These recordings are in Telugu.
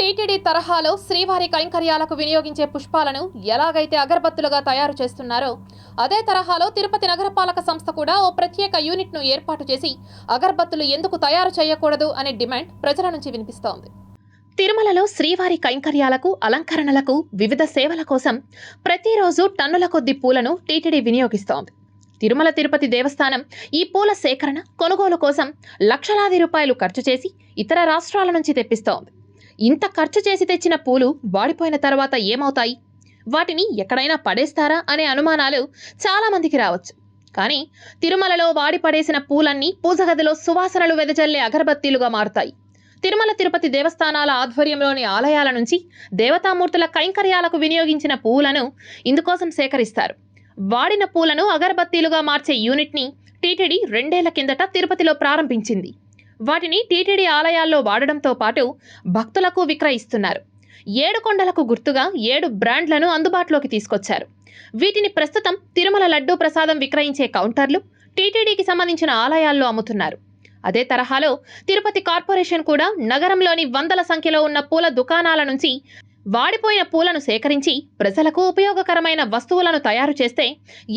టీటీడీ తరహాలో శ్రీవారి కైంకర్యాలకు వినియోగించే పుష్పాలను ఎలాగైతే అగరబత్తులుగా తయారు చేస్తున్నారో అదే తరహాలో తిరుపతి నగరపాలక సంస్థ కూడా ఓ ప్రత్యేక యూనిట్ను ఏర్పాటు చేసి అగరబత్తులు ఎందుకు తయారు చేయకూడదు అనే డిమాండ్ ప్రజల నుంచి వినిపిస్తోంది. తిరుమలలో శ్రీవారి కైంకర్యాలకు అలంకరణలకు వివిధ సేవల కోసం ప్రతిరోజు టన్నుల కొద్ది పూలను టీటీడీ వినియోగిస్తోంది. తిరుమల తిరుపతి దేవస్థానం ఈ పూల సేకరణ కొనుగోలు కోసం లక్షలాది రూపాయలు ఖర్చు చేసి ఇతర రాష్ట్రాల నుంచి తెప్పిస్తోంది. ఇంత ఖర్చు చేసి తెచ్చిన పూలు వాడిపోయిన తర్వాత ఏమవుతాయి? వాటిని ఎక్కడైనా పడేస్తారా అనే అనుమానాలు చాలామందికి రావచ్చు. కానీ తిరుమలలో వాడి పడేసిన పూలన్నీ పూజగదిలో సువాసనలు వెదజల్లే అగరబత్తీలుగా మారుతాయి. తిరుమల తిరుపతి దేవస్థానాల ఆధ్వర్యంలోని ఆలయాల నుంచి దేవతామూర్తుల కైంకర్యాలకు వినియోగించిన పూలను ఇందుకోసం సేకరిస్తారు. వాడిన పూలను అగరబత్తీలుగా మార్చే యూనిట్ని టీటీడీ రెండేళ్ళ కిందట తిరుపతిలో ప్రారంభించింది. వాటిని టీటీడీ ఆలయాల్లో వాడడంతో పాటు భక్తులకు విక్రయిస్తున్నారు. ఏడు కొండలకు గుర్తుగా ఏడు బ్రాండ్లను అందుబాటులోకి తీసుకొచ్చారు. వీటిని ప్రస్తుతం తిరుమల లడ్డూ ప్రసాదం విక్రయించే కౌంటర్లు టీటీడీకి సంబంధించిన ఆలయాల్లో అమ్ముతున్నారు. అదే తరహాలో తిరుపతి కార్పొరేషన్ కూడా నగరంలోని వందల సంఖ్యలో ఉన్న పూల దుకాణాల నుంచి వాడిపోయిన పూలను సేకరించి ప్రజలకు ఉపయోగకరమైన వస్తువులను తయారు చేస్తే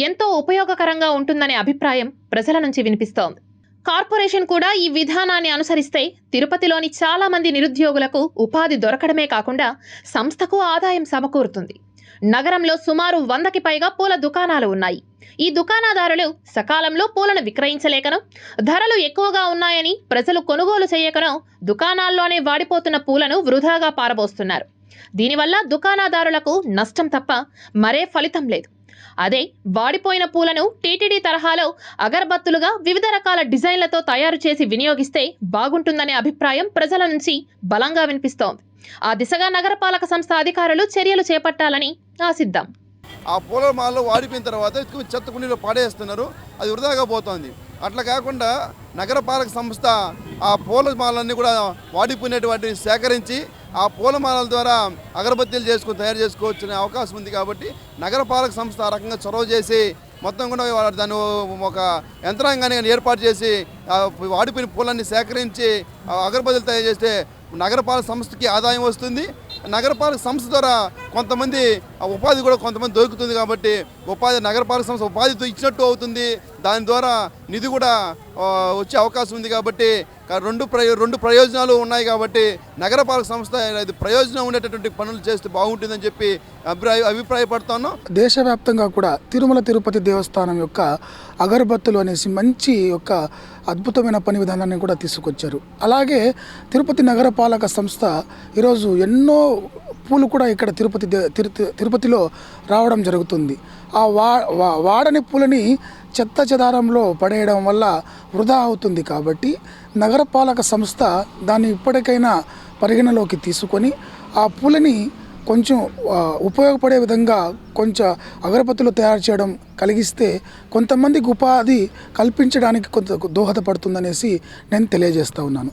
ఎంతో ఉపయోగకరంగా ఉంటుందనే అభిప్రాయం ప్రజల నుంచి వినిపిస్తోంది. కార్పొరేషన్ కూడా ఈ విధానాన్ని అనుసరిస్తే తిరుపతిలోని చాలా మంది నిరుద్యోగులకు ఉపాధి దొరకడమే కాకుండా సంస్థకు ఆదాయం సమకూరుతుంది. నగరంలో సుమారు వందకి పైగా పూల దుకాణాలు ఉన్నాయి. ఈ దుకాణదారులు సకాలంలో పూలను విక్రయించలేకను ధరలు ఎక్కువగా ఉన్నాయని ప్రజలు కొనుగోలు చేయకను దుకాణాల్లోనే వాడిపోతున్న పూలను వృధాగా పారబోస్తున్నారు. దీనివల్ల దుకాణదారులకు నష్టం తప్ప మరే ఫలితం లేదు. అదే వాడిపోయిన పూలను టీటీడీ తరహాలో అగరబత్తులుగా వివిధ రకాల డిజైన్లతో తయారు చేసి వినియోగిస్తే బాగుంటుందనే అభిప్రాయం ప్రజల నుంచి బలంగా వినిపిస్తోంది. ఆ దిశగా నగరపాలక సంస్థ అధికారులు చర్యలు చేపట్టాలని ఆశిద్దాం. ఆ పూల మాలలో వాడిపోయిన తర్వాత చెత్త కుండీలో పాడేస్తున్నారు. అది వృధాగా పోతుంది. అట్లా కాకుండా నగరపాలక సంస్థ ఆ పూల మాలన్నీ కూడా వాడిపోయినటువంటి సేకరించి ఆ పూలమాలల ద్వారా అగరబత్తీలు చేసుకుని తయారు చేసుకోవచ్చు అనే అవకాశం ఉంది కాబట్టి నగరపాలక సంస్థ ఆ రకంగా చొరవ చేసి మొత్తం కూడా దాన్ని ఒక యంత్రాంగాన్ని కానీ ఏర్పాటు చేసి వాడిపోయిన పూలన్నీ సేకరించి ఆ అగరబత్తులు తయారు చేస్తే నగరపాలక సంస్థకి ఆదాయం వస్తుంది. నగరపాలక సంస్థ ద్వారా కొంతమంది ఆ ఉపాధి కూడా కొంతమంది దొరుకుతుంది కాబట్టి ఉపాధి నగరపాలక సంస్థ ఉపాధితో ఇచ్చినట్టు అవుతుంది. దాని ద్వారా నిధి కూడా వచ్చే అవకాశం ఉంది కాబట్టి రెండు ప్రయో రెండు ప్రయోజనాలు ఉన్నాయి కాబట్టి నగరపాలక సంస్థ ఇది ప్రయోజనం ఉండేటటువంటి పనులు చేస్తే బాగుంటుందని చెప్పి అభిప్రాయ అభిప్రాయపడతాను. దేశవ్యాప్తంగా కూడా తిరుమల తిరుపతి దేవస్థానం యొక్క అగరబత్తులు అనేసి మంచి యొక్క అద్భుతమైన పని విధానాన్ని కూడా తీసుకొచ్చారు. అలాగే తిరుపతి నగరపాలక సంస్థ ఈరోజు ఎన్నో పూలు కూడా ఇక్కడ తిరుపతి తిరు- తిరుపతిలో రావడం జరుగుతుంది. ఆ వా వా- వాడని పూలని చెత్త చెదారంలో పడేయడం వల్ల వృధా అవుతుంది కాబట్టి నగరపాలక సంస్థ దాన్ని ఇప్పటికైనా పరిగణలోకి తీసుకొని ఆ పూలని కొంచెం ఉపయోగపడే విధంగా కొంచెం అగరబత్తులు తయారు చేయడం కలిగిస్తే కొంతమందికి ఉపాధి కల్పించడానికి కొంత దోహదపడుతుందనేసి నేను తెలియజేస్తా ఉన్నాను.